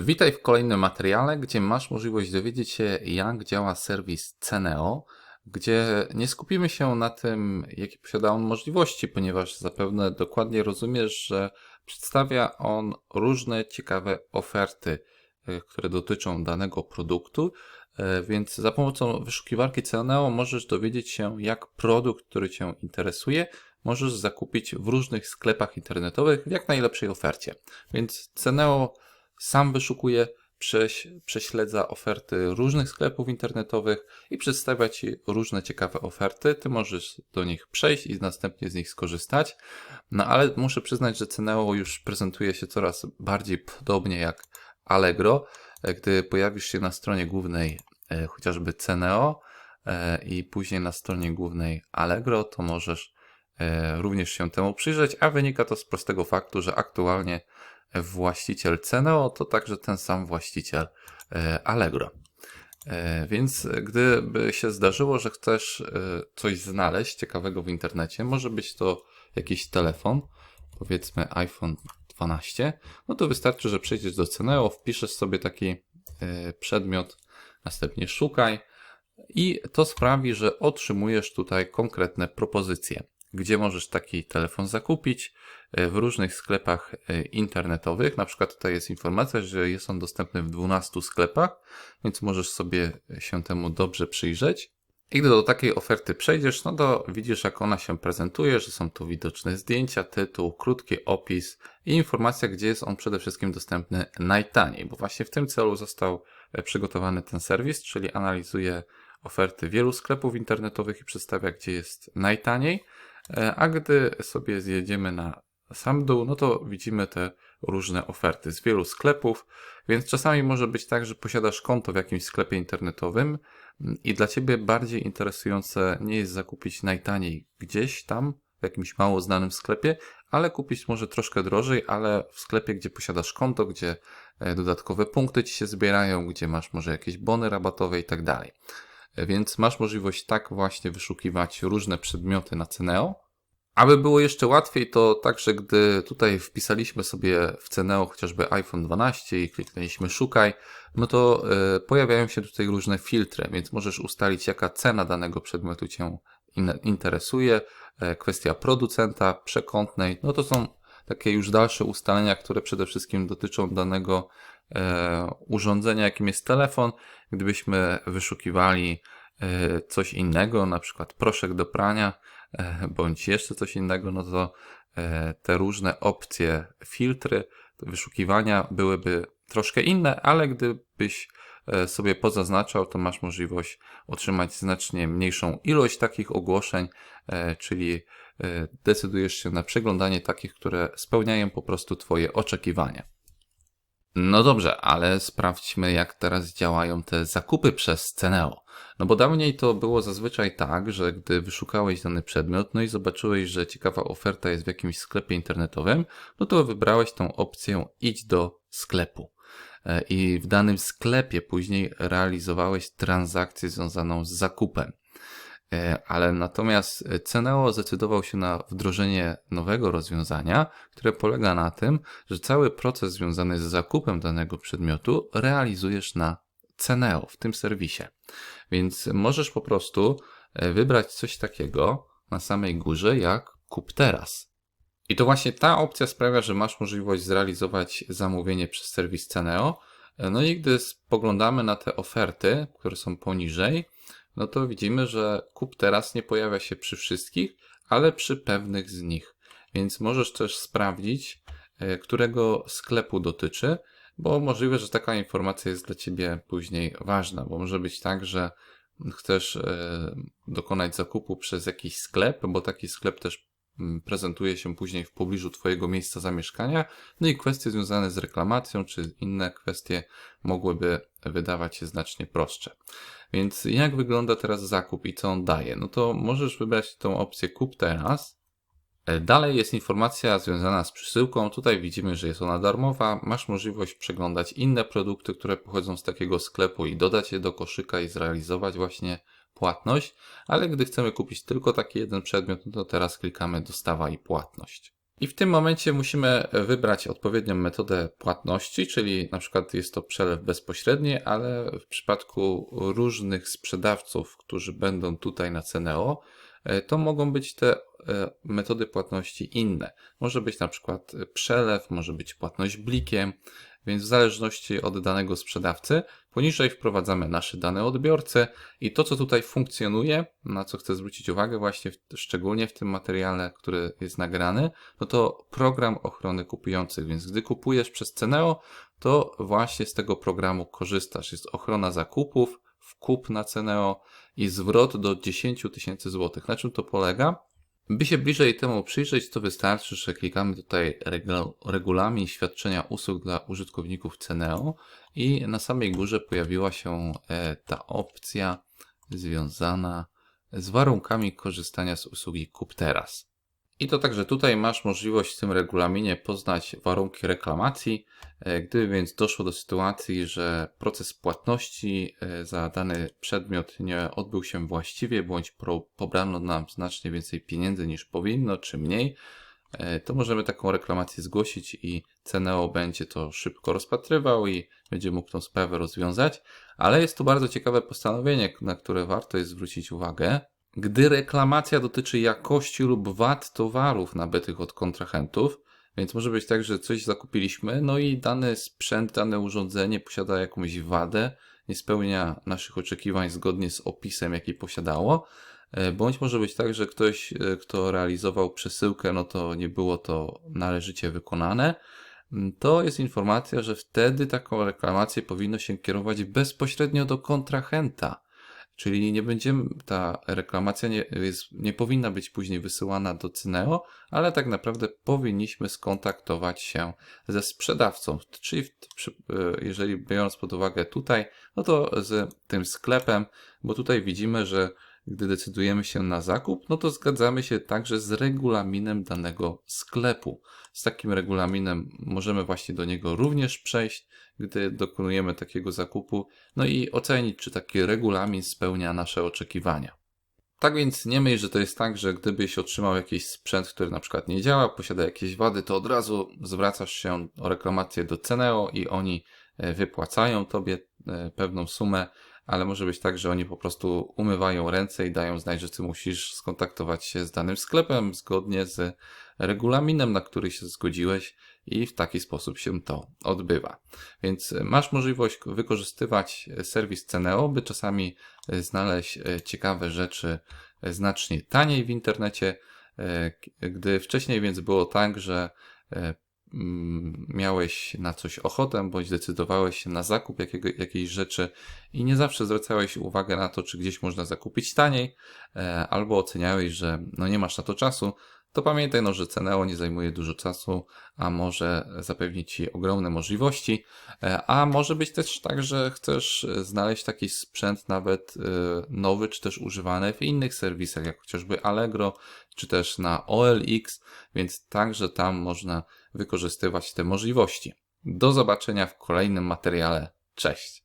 Witaj w kolejnym materiale, gdzie masz możliwość dowiedzieć się, jak działa serwis Ceneo, gdzie nie skupimy się na tym, jakie posiada on możliwości, ponieważ zapewne dokładnie rozumiesz, że przedstawia on różne ciekawe oferty, e, które dotyczą danego produktu, e, więc za pomocą wyszukiwarki Ceneo możesz dowiedzieć się, jak produkt, który Cię interesuje, możesz zakupić w różnych sklepach internetowych w jak najlepszej ofercie. Więc Ceneo sam wyszukuje, prześ, prześledza oferty różnych sklepów internetowych i przedstawia Ci różne ciekawe oferty. Ty możesz do nich przejść i następnie z nich skorzystać. No ale muszę przyznać, że Ceneo już prezentuje się coraz bardziej podobnie jak Allegro. Gdy pojawisz się na stronie głównej e, chociażby Ceneo e, i później na stronie głównej Allegro, to możesz e, również się temu przyjrzeć, a wynika to z prostego faktu, że aktualnie właściciel Ceneo to także ten sam właściciel e, Allegro. E, więc gdyby się zdarzyło, że chcesz e, coś znaleźć ciekawego w internecie, może być to jakiś telefon, powiedzmy iPhone 12, no to wystarczy, że przejdziesz do Ceneo, wpiszesz sobie taki przedmiot, następnie szukaj i to sprawi, że otrzymujesz tutaj konkretne propozycje gdzie możesz taki telefon zakupić e, w różnych sklepach e, internetowych. Na przykład tutaj jest informacja, że jest on dostępny w 12 sklepach, więc możesz sobie się temu dobrze przyjrzeć. I gdy do takiej oferty przejdziesz, no to widzisz, jak ona się prezentuje, że są tu widoczne zdjęcia, tytuł, krótki opis i informacja, gdzie jest on przede wszystkim dostępny najtaniej, bo właśnie w tym celu został e, przygotowany ten serwis, czyli analizuje oferty wielu sklepów internetowych i przedstawia, gdzie jest najtaniej. E, a gdy sobie zjedziemy na sam dół, no to widzimy te różne oferty z wielu sklepów, więc czasami może być tak, że posiadasz konto w jakimś sklepie internetowym mm, i dla Ciebie bardziej interesujące nie jest zakupić najtaniej gdzieś tam, w jakimś mało znanym sklepie, ale kupić może troszkę drożej, ale w sklepie, gdzie posiadasz konto, gdzie e, dodatkowe punkty Ci się zbierają, gdzie masz może jakieś bony rabatowe i tak dalej. Więc masz możliwość tak właśnie wyszukiwać różne przedmioty na Ceneo. Aby było jeszcze łatwiej, to także gdy tutaj wpisaliśmy sobie w Ceneo chociażby iPhone 12 i kliknęliśmy szukaj, no to y, pojawiają się tutaj różne filtry, więc możesz ustalić jaka cena danego przedmiotu Cię in interesuje, y, kwestia producenta, przekątnej, no to są takie już dalsze ustalenia, które przede wszystkim dotyczą danego e, urządzenia, jakim jest telefon. Gdybyśmy wyszukiwali e, coś innego, na przykład proszek do prania, e, bądź jeszcze coś innego, no to te różne opcje, filtry wyszukiwania byłyby troszkę inne, ale gdybyś sobie pozaznaczał, to masz możliwość otrzymać znacznie mniejszą ilość takich ogłoszeń, czyli decydujesz się na przeglądanie takich, które spełniają po prostu Twoje oczekiwania. No dobrze, ale sprawdźmy, jak teraz działają te zakupy przez Ceneo. No bo dawniej to było zazwyczaj tak, że gdy wyszukałeś dany przedmiot, no i zobaczyłeś, że ciekawa oferta jest w jakimś sklepie internetowym, no to wybrałeś tą opcję idź do sklepu. E, I w danym sklepie później realizowałeś transakcję związaną z zakupem. E, ale natomiast Ceneo zdecydował się na wdrożenie nowego rozwiązania, które polega na tym, że cały proces związany z zakupem danego przedmiotu realizujesz na Ceneo w tym serwisie. Więc możesz po prostu e, wybrać coś takiego na samej górze jak kup teraz. I to właśnie ta opcja sprawia, że masz możliwość zrealizować zamówienie przez serwis Ceneo. E, no i gdy spoglądamy na te oferty, które są poniżej, no to widzimy, że kup teraz nie pojawia się przy wszystkich, ale przy pewnych z nich. Więc możesz też sprawdzić, e, którego sklepu dotyczy, bo możliwe, że taka informacja jest dla Ciebie później ważna, bo może być tak, że chcesz e, dokonać zakupu przez jakiś sklep, bo taki sklep też prezentuje się później w pobliżu Twojego miejsca zamieszkania, no i kwestie związane z reklamacją, czy inne kwestie mogłyby wydawać się znacznie prostsze. Więc jak wygląda teraz zakup i co on daje? No to możesz wybrać tą opcję kup teraz. E, dalej jest informacja związana z przesyłką. Tutaj widzimy, że jest ona darmowa. Masz możliwość przeglądać inne produkty, które pochodzą z takiego sklepu i dodać je do koszyka i zrealizować właśnie płatność. Ale gdy chcemy kupić tylko taki jeden przedmiot, no to teraz klikamy dostawa i płatność. I w tym momencie musimy wybrać odpowiednią metodę płatności, czyli na przykład jest to przelew bezpośredni, ale w przypadku różnych sprzedawców, którzy będą tutaj na Ceneo, e, to mogą być te e, metody płatności inne. Może być na przykład przelew, może być płatność blikiem, więc w zależności od danego sprzedawcy, poniżej wprowadzamy nasze dane odbiorcy i to, co tutaj funkcjonuje, na co chcę zwrócić uwagę właśnie w, szczególnie w tym materiale, który jest nagrany, no to program ochrony kupujących, więc gdy kupujesz przez Ceneo, to właśnie z tego programu korzystasz. Jest ochrona zakupów, wkup na Ceneo i zwrot do 10 tysięcy złotych. Na czym to polega? By się bliżej temu przyjrzeć, to wystarczy, że klikamy tutaj regulamin świadczenia usług dla użytkowników Ceneo i na samej górze pojawiła się e, ta opcja związana z warunkami korzystania z usługi Kup Teraz. I to także tutaj masz możliwość w tym regulaminie poznać warunki reklamacji. E, gdyby więc doszło do sytuacji, że proces płatności e, za dany przedmiot nie odbył się właściwie, bądź pobrano nam znacznie więcej pieniędzy niż powinno, czy mniej, e, to możemy taką reklamację zgłosić i Ceneo będzie to szybko rozpatrywał i będzie mógł tą sprawę rozwiązać. Ale jest tu bardzo ciekawe postanowienie, na które warto jest zwrócić uwagę gdy reklamacja dotyczy jakości lub wad towarów nabytych od kontrahentów, więc może być tak, że coś zakupiliśmy, no i dany sprzęt, dane urządzenie posiada jakąś wadę, nie spełnia naszych oczekiwań zgodnie z opisem, jaki posiadało, e, bądź może być tak, że ktoś, e, kto realizował przesyłkę, no to nie było to należycie wykonane. Mm, to jest informacja, że wtedy taką reklamację powinno się kierować bezpośrednio do kontrahenta Czyli nie będziemy, ta reklamacja nie, jest, nie powinna być później wysyłana do Cyneo, ale tak naprawdę powinniśmy skontaktować się ze sprzedawcą. Czyli e, jeżeli biorąc pod uwagę tutaj, no to z tym sklepem, bo tutaj widzimy, że gdy decydujemy się na zakup, no to zgadzamy się także z regulaminem danego sklepu. Z takim regulaminem możemy właśnie do niego również przejść, gdy dokonujemy takiego zakupu, no i ocenić, czy taki regulamin spełnia nasze oczekiwania. Tak więc nie myśl, że to jest tak, że gdybyś otrzymał jakiś sprzęt, który na przykład nie działa, posiada jakieś wady, to od razu zwracasz się o reklamację do Ceneo i oni e, wypłacają tobie e, pewną sumę ale może być tak, że oni po prostu umywają ręce i dają znać, że ty musisz skontaktować się z danym sklepem zgodnie z regulaminem, na który się zgodziłeś i w taki sposób się to odbywa. Więc masz możliwość wykorzystywać serwis Ceneo, by czasami znaleźć ciekawe rzeczy znacznie taniej w internecie, gdy wcześniej więc było tak, że miałeś na coś ochotę, bądź decydowałeś się na zakup jakiego, jakiejś rzeczy i nie zawsze zwracałeś uwagę na to, czy gdzieś można zakupić taniej, e, albo oceniałeś, że no nie masz na to czasu, to pamiętaj, no, że Ceneo nie zajmuje dużo czasu, a może zapewnić Ci ogromne możliwości, e, a może być też tak, że chcesz znaleźć taki sprzęt nawet e, nowy, czy też używany w innych serwisach, jak chociażby Allegro, czy też na OLX, więc także tam można wykorzystywać te możliwości. Do zobaczenia w kolejnym materiale. Cześć!